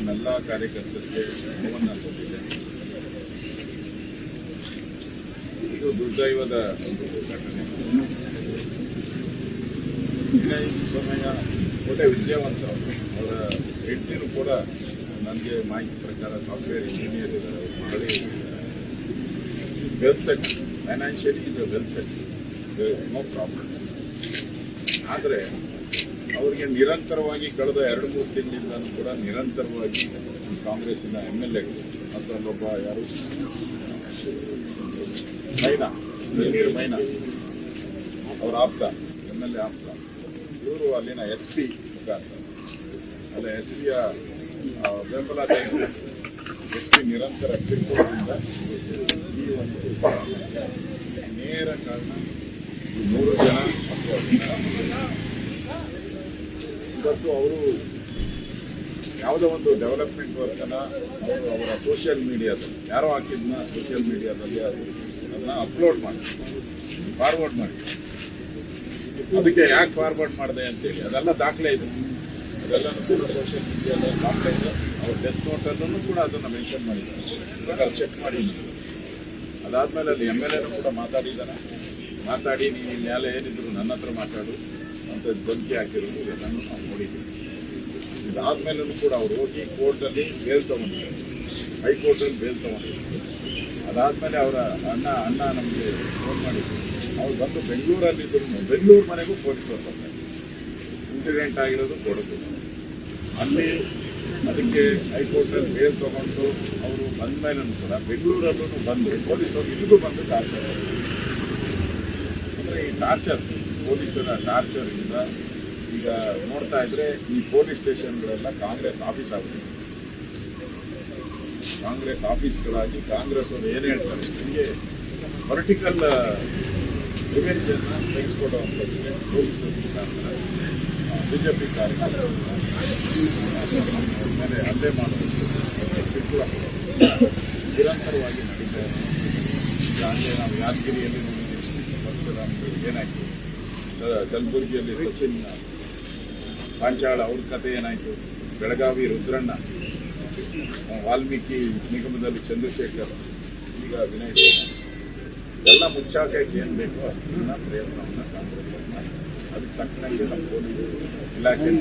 ನಮ್ಮೆಲ್ಲ ಕಾರ್ಯಕರ್ತರಿಗೆ ಕೊಟ್ಟಿದೆ ಇದು ದುರ್ದೈವದ ಒಂದು ಘಟನೆ. ವಿನಯ್ ಸಮಯ ಕೋಟೆ ವಿದ್ಯಾವಂತ ಅವರು ಹೆಂಡತಿರು ಕೂಡ ನನಗೆ ಮಾಹಿತಿ ಪ್ರಕಾರ ಸಾಫ್ಟ್ವೇರ್ ಇಂಜಿನಿಯರ್ ಇದ್ದಾರೆ. ಮಗಳೇ well set financially is well set no problem ಆದರೆ ಅವರಿಗೆ ನಿರಂತರವಾಗಿ ಕಳೆದ ಎರಡು ಮೂರು ತಿಂಗಳಿಂದ ಕೂಡ ನಿರಂತರವಾಗಿ ಕಾಂಗ್ರೆಸ್ನ ಎಂ ಎಲ್ ಎಗಳು ಮತ್ತು ಅಲ್ಲೊಬ್ಬ ಯಾರು? ಮೈನಾ. ಬೆಳ್ನೀರು ಮೈನಾ. ಅವರ ಆಪ್ತ ಎಂ ಎಲ್ ಎ ಆಪ್ತ. ಇವರು ಅಲ್ಲಿನ ಎಸ್ ಪಿ ಅಲ್ಲ, ಎಸ್ ಪಿಯ ಬೆಂಬಲ ಎಸ್ ಪಿ ನಿರಂತರ ಕಿರುಕುಳದಿಂದ ಈ ಒಂದು ನೇರ ಕಾರಣ ಮೂರು ಜನ ಮತ್ತು ಇವತ್ತು ಅವರು ಯಾವುದೋ ಒಂದು ಡೆವಲಪ್ಮೆಂಟ್ ವರ್ಗನ ಅವರು ಅವರ ಸೋಷಿಯಲ್ ಮೀಡಿಯಾದಲ್ಲಿ ಯಾರೋ ಹಾಕಿದ್ನ ಸೋಷಿಯಲ್ ಮೀಡಿಯಾದಲ್ಲಿ ಅದು ಅದನ್ನ ಅಪ್ಲೋಡ್ ಮಾಡಿ ಫಾರ್ವರ್ಡ್ ಮಾಡಿ ಅದಕ್ಕೆ ಯಾಕೆ ಫಾರ್ವರ್ಡ್ ಮಾಡಿದೆ ಅಂತೇಳಿ, ಅದೆಲ್ಲ ದಾಖಲೆ ಇದೆ. ಅದೆಲ್ಲನೂ ಕೂಡ ಸೋಷಿಯಲ್ ಮೀಡಿಯಾದಲ್ಲಿ ದಾಖಲೆ ಇದೆ. ಅವ್ರ ಡೆತ್ ನೋಟಲ್ಲೂ ಕೂಡ ಅದನ್ನು ಮೆನ್ಷನ್ ಮಾಡಿದ್ದಾರೆ. ಇವಾಗ ಚೆಕ್ ಮಾಡಿ ಅದಾದಮೇಲೆ ಅಲ್ಲಿ ಎಂ ಎಲ್ ಎನೂ ಕೂಡ ಮಾತಾಡಿದ್ದಾನೆ ಮಾತಾಡಿ, ನೀನು ಮೇಲೆ ಏನಿದ್ರು ನನ್ನ ಹತ್ರ ಮಾತಾಡು. ಅಂತ ಧಮಕಿ ಹಾಕಿರೋದು ಎಲ್ಲನೂ ನಾವು ನೋಡಿದ್ದೀವಿ. ಇದಾದ್ಮೇಲೂ ಕೂಡ ಅವರು ಹೋಗಿ ಕೋರ್ಟಲ್ಲಿ ಬೇಲ್ ತಗೊಂಡಿದ್ದಾರೆ. ಹೈಕೋರ್ಟಲ್ಲಿ ಬೇಲ್ ತಗೊಂಡಿದ್ದಾರೆ. ಅದಾದ್ಮೇಲೆ ಅವರ ಅಣ್ಣ ಅಣ್ಣ ನಮಗೆ ಫೋನ್ ಮಾಡಿದ್ರು. ಅವ್ರು ಬಂದು ಬೆಂಗಳೂರಲ್ಲಿದ್ದರು ಬೆಂಗಳೂರು ಮನೆಗೂ ಪೊಲೀಸರು ಬರ್ತಾರೆ ಇನ್ಸಿಡೆಂಟ್ ಆಗಿರೋದು ಕೊಡಗು. ಅಲ್ಲಿ ಅದಕ್ಕೆ ಹೈಕೋರ್ಟಲ್ಲಿ ಬೇಲ್ ತಗೊಂಡು ಅವರು ಬಂದ ಮೇಲೆ ಕೂಡ ಬೆಂಗಳೂರಲ್ಲೂ ಬಂದು ಪೊಲೀಸರು ಇಲ್ಲಿಗೂ ಬಂದು ಟಾರ್ಚರ್. ಅಂದರೆ ಈ ಟಾರ್ಚರ್ ಪೊಲೀಸರ ಟಾರ್ಚರ್ ಇಂದ ಈಗ ನೋಡ್ತಾ ಇದ್ರೆ ಈ ಪೊಲೀಸ್ ಸ್ಟೇಷನ್ಗಳೆಲ್ಲ ಕಾಂಗ್ರೆಸ್ ಆಫೀಸ್ ಆಗುತ್ತೆ ಕಾಂಗ್ರೆಸ್ ಆಫೀಸ್ಗಳಾಗಿ ಕಾಂಗ್ರೆಸ್ ಅವರು ಏನ್ ಹೇಳ್ತಾರೆ? ನಿಮಗೆ ಪೊಲಿಟಿಕಲ್ ಇವೆಂಟ್ ಪೊಲೀಸ್ ಪೊಲೀಸರ ಮುಖಾಂತರ ಬಿಜೆಪಿ ಕಾರ್ಯಕರ್ತರು. ಮೇಲೆ ಹಲ್ಲೆ ಮಾಡೋದು ನಿರಂತರವಾಗಿ ನಡೀತಾ ಇದೆ ಈಗ ನಾವು ಯಾದಗಿರಿಯಲ್ಲಿ ನೋಡಿದ್ದೀವಿ ಪರಶುರಾಮ್ಗಳು ಏನಾಗ್ತದೆ ಕಲಬುರಗಿಯಲ್ಲಿ ಸಚಿನ್ ಪಾಂಚಾಳ ಅವ್ರ ಕಥೆ ಏನಾಯ್ತು? ಬೆಳಗಾವಿ ರುದ್ರಣ್ಣ, ವಾಲ್ಮೀಕಿ ನಿಗಮದಲ್ಲಿ ಚಂದ್ರಶೇಖರ್, ಈಗ ವಿನಯ್ ಎಲ್ಲ ಮುಚ್ಚಾಕಕ್ಕೆ ಏನ್ ಬೇಕೋ ಅದನ್ನ ಪ್ರಯತ್ನವನ್ನ ಕಾಂಗ್ರೆಸ್ ಅದಕ್ಕೆ ತಕ್ಕನಂಗೆ ನಮ್ಮ ಪೊಲೀಸ್ ಇಲಾಖೆ,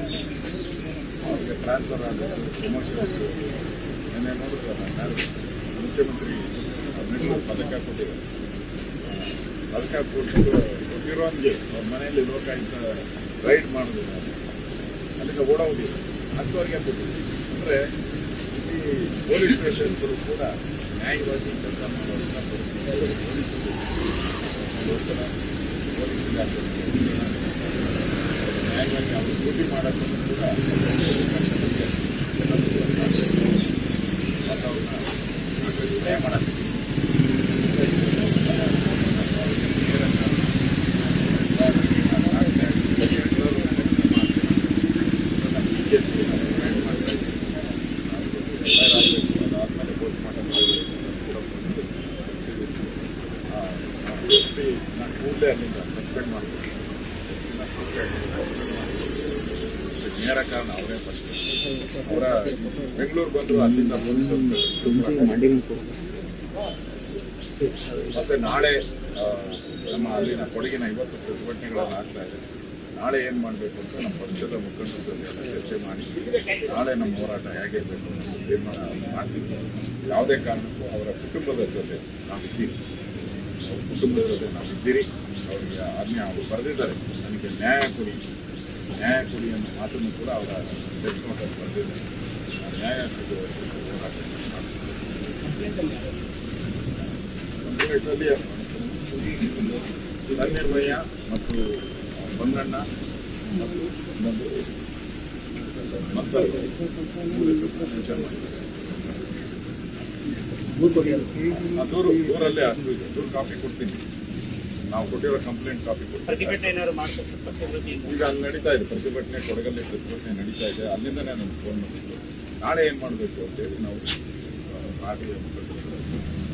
ಅವ್ರಿಗೆ ಟ್ರಾನ್ಸ್ಫರ್ ಆಗಬೇಕು ಪ್ರಮೋಷನ್ ನಿನ್ನೆ ನೋಡಿದ್ರೆ ಮುಖ್ಯಮಂತ್ರಿ ಪದಕ ಕೊಟ್ಟಿದ್ದಾರೆ. ಪದಕ ಕೊಟ್ಟು ಕೊಟ್ಟಿರೋನ್ಗೆ ಅವ್ರ ಮನೆಯಲ್ಲಿ ಲೋಕಾಯುಕ್ತ ರೈಡ್ ಮಾಡೋದಿಲ್ಲ ಅಲ್ಲಿಂದ ಓಡೋದಿಲ್ಲ ಅಂಥವ್ರಿಗೆ ಅಂದರೆ ಈ ಪೊಲೀಸ್ ಸ್ಟೇಷನ್ಗಳು ಕೂಡ ನ್ಯಾಯವಾಗಿ ಕೆಲಸ ಮಾಡುವಂಥ ಪೊಲೀಸರು ಅದಕ್ಕೋಸ್ಕರ ಪೊಲೀಸ್ ಇಲಾಖೆ ನ್ಯಾಯವಾಗಿ ಅವರು ಡ್ಯೂಟಿ ಮಾಡೋದನ್ನು ಕೂಡ ಪಕ್ಷದಲ್ಲಿ ಎಲ್ಲರಿಗೂ ಕಾಂಗ್ರೆಸ್ ವಾತಾವರಣ ಕಾಂಗ್ರೆಸ್ ನ್ಯಾಯ ಮಾಡಕ್ಕೆ ಅದಾದ್ಮೇಲೆ ಪೋಸ್ಟ್ ಮಾರ್ಟಮ್ ಕೂಡ ಎಸ್ ಪಿ ಕೂಡಲೇ ಅಲ್ಲಿಂದ ಸಸ್ಪೆಂಡ್ ಮಾಡ್ತೀನಿ ನೇರ ಕಾರಣ ಅವರೇ ಫಸ್ಟ್ ಅವರ ಬೆಂಗಳೂರು ಬಂದರು, ಅಲ್ಲಿಂದ ಮತ್ತೆ ನಾಳೆ ನಮ್ಮ ಅಲ್ಲಿನ ಕೊಡಗಿನ ಇವತ್ತು ಪ್ರತಿಭಟನೆಗಳನ್ನು ಆಗ್ತಾ ಇದೆ. ನಾಳೆ ಏನು ಮಾಡಬೇಕು ಅಂತ ನಮ್ಮ ಪಕ್ಷದ ಮುಖಂಡರ ಜೊತೆ ಚರ್ಚೆ ಮಾಡಿ, ನಾಳೆ ನಮ್ಮ ಹೋರಾಟ ಹೇಗೆ ಅಂತ ತೀರ್ಮಾನ ಮಾಡ್ತೀವಿ. ಯಾವುದೇ ಕಾರಣಕ್ಕೂ ಅವರ ಕುಟುಂಬದ ಜೊತೆ ನಾವು ಇದ್ದೀವಿ ಅವ್ರ ಕುಟುಂಬದ ಜೊತೆ ನಾವು ಅವರಿಗೆ ಆಜ್ಞೆ ಅವರು ಬರೆದಿದ್ದಾರೆ ನನಗೆ ನ್ಯಾಯ ಕೊಡಿ. ನ್ಯಾಯ ಕೊಡಿ ಅನ್ನೋ ಮಾತನ್ನು ಕೂಡ ಅವರ ಡೆತ್ ನೋಟಲ್ಲಿ ಬರೆದಿದ್ದಾರೆ ನ್ಯಾಯ ಮಾಡ್ತೀವಿ ಇದರಲ್ಲಿ ತನ್ನಿರ್ಮಯ್ಯ ಮತ್ತು ಬಂಗಣ್ಣ ಮತ್ತು ಮೂರು ಹೆಸರು ಮೆನ್ಷನ್ ಮಾಡಿದ್ದಾರೆ ದೂರು ದೂರಲ್ಲೇ ಅಷ್ಟು ಇದೆ ದೂರು ಕಾಪಿ ಕೊಡ್ತೀನಿ ನಾವು ಕೊಟ್ಟಿರೋ ಕಂಪ್ಲೇಂಟ್ ಕಾಪಿ ಕೊಡ್ತೀನಿ ಈಗ ಅಲ್ಲಿ ನಡೀತಾ ಇದೆ ಪ್ರತಿಭಟನೆ ಕೊಡಗಲ್ಲಿ ಪ್ರತಿಭಟನೆ ನಡೀತಾ ಇದೆ ಅಲ್ಲಿಂದನೇ ನಾನು ಫೋನ್ ಮಾಡಿದ್ದು ನಾಳೆ ಏನು ಮಾಡಬೇಕು ಅಂತೇಳಿ ನಾವು ಮುಖಂಡರು